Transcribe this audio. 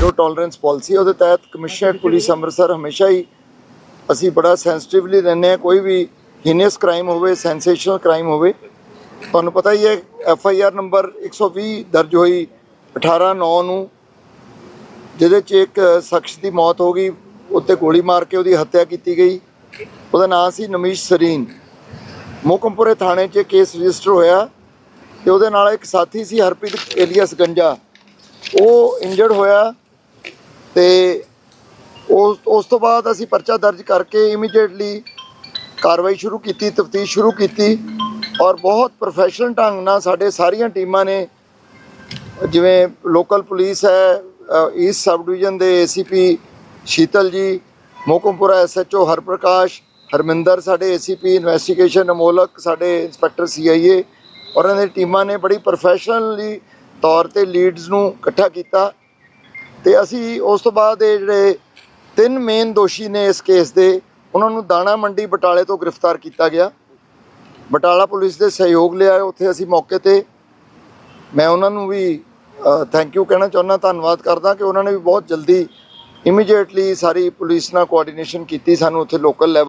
Tolerance policy ਉਹਦੇ ਤਹਿਤ commissionerate police Amritsar ਹਮੇਸ਼ਾ ਹੀ ਅਸੀਂ ਬੜਾ ਸੈਂਸਿਟਿਵਲੀ ਰਹਿੰਦੇ ਹਾਂ ਕੋਈ ਵੀ ਹੀਨੀਅਸ ਕ੍ਰਾਈਮ ਹੋਵੇ ਸੈਂਸੇਸ਼ਨਲ ਕ੍ਰਾਈਮ ਹੋਵੇ। ਤੁਹਾਨੂੰ ਪਤਾ ਹੀ ਹੈ ਐਫ ਆਈ ਆਰ ਨੰਬਰ 120 ਦਰਜ ਹੋਈ 18 9 ਨੂੰ ਜਿਹਦੇ 'ਚ ਇੱਕ ਸ਼ਖਸ ਦੀ ਮੌਤ ਹੋ ਗਈ ਉੱਤੇ ਗੋਲੀ ਮਾਰ ਕੇ ਉਹਦੀ ਹੱਤਿਆ ਕੀਤੀ ਗਈ। ਉਹਦਾ ਨਾਮ ਸੀ ਨਮੀਸ਼ ਸਰੀਨ। ਮੋਕਮਪੁਰੇ ਥਾਣੇ 'ਚ ਕੇਸ ਰਜਿਸਟਰ ਹੋਇਆ ਤੇ ਉਹਦੇ ਨਾਲ ਇੱਕ ਸਾਥੀ ਸੀ ਹਰਪ੍ਰੀਤ ਏਲੀਅਸ ਗੰਜਾ। ਉਹ ਇੰਜਰਡ ਹੋਇਆ ਤੇ ਉਸ ਉਸ ਤੋਂ ਬਾਅਦ ਅਸੀਂ ਪਰਚਾ ਦਰਜ ਕਰਕੇ ਇਮੀਡੀਏਟਲੀ ਕਾਰਵਾਈ ਸ਼ੁਰੂ ਕੀਤੀ, ਤਫਤੀਸ਼ ਸ਼ੁਰੂ ਕੀਤੀ ਔਰ ਬਹੁਤ ਪ੍ਰੋਫੈਸ਼ਨਲ ਢੰਗ ਨਾਲ ਸਾਡੇ ਸਾਰੀਆਂ ਟੀਮਾਂ ਨੇ ਜਿਵੇਂ ਲੋਕਲ ਪੁਲਿਸ ਹੈ ਈਸਟ ਸਬ ਡਿਵੀਜ਼ਨ ਦੇ ਏਸੀਪੀ ਸ਼ੀਤਲ ਜੀ, ਮੋਕਮਪੁਰਾ ਐਸਐਚਓ ਹਰਪ੍ਰਕਾਸ਼, ਹਰਮਿੰਦਰ ਸਾਡੇ ਏਸੀਪੀ ਇਨਵੈਸਟੀਗੇਸ਼ਨ ਅਮੋਲਕ ਸਾਡੇ ਇੰਸਪੈਕਟਰ ਸੀਆਈਏ ਔਰ ਇਹਨਾਂ ਦੀ ਟੀਮਾਂ ਨੇ ਬੜੀ ਪ੍ਰੋਫੈਸ਼ਨਲੀ ਤੌਰ ਤੇ ਲੀਡਸ ਨੂੰ ਇਕੱਠਾ ਕੀਤਾ। ਤੇ ਅਸੀਂ ਉਸ ਤੋਂ ਬਾਅਦ ਇਹ ਜਿਹੜੇ ਤਿੰਨ ਮੇਨ ਦੋਸ਼ੀ ਨੇ ਇਸ ਕੇਸ ਦੇ, ਉਹਨਾਂ ਨੂੰ ਦਾਣਾ ਮੰਡੀ ਬਟਾਲੇ ਤੋਂ ਗ੍ਰਿਫਤਾਰ ਕੀਤਾ ਗਿਆ। ਬਟਾਲਾ ਪੁਲਿਸ ਦੇ ਸਹਿਯੋਗ ਲਿਆ ਉੱਥੇ ਅਸੀਂ ਮੌਕੇ ਤੇ ਮੈਂ ਉਹਨਾਂ ਨੂੰ ਵੀ ਥੈਂਕ ਯੂ ਕਹਿਣਾ ਚਾਹੁੰਦਾ, ਧੰਨਵਾਦ ਕਰਦਾ ਕਿ ਉਹਨਾਂ ਨੇ ਵੀ ਬਹੁਤ ਜਲਦੀ ਇਮੀਡੀਏਟਲੀ ਸਾਰੀ ਪੁਲਿਸ ਨਾਲ ਕੋਆਰਡੀਨੇਸ਼ਨ ਕੀਤੀ, ਸਾਨੂੰ ਉੱਥੇ ਲੋਕਲ ਲੈਵਲ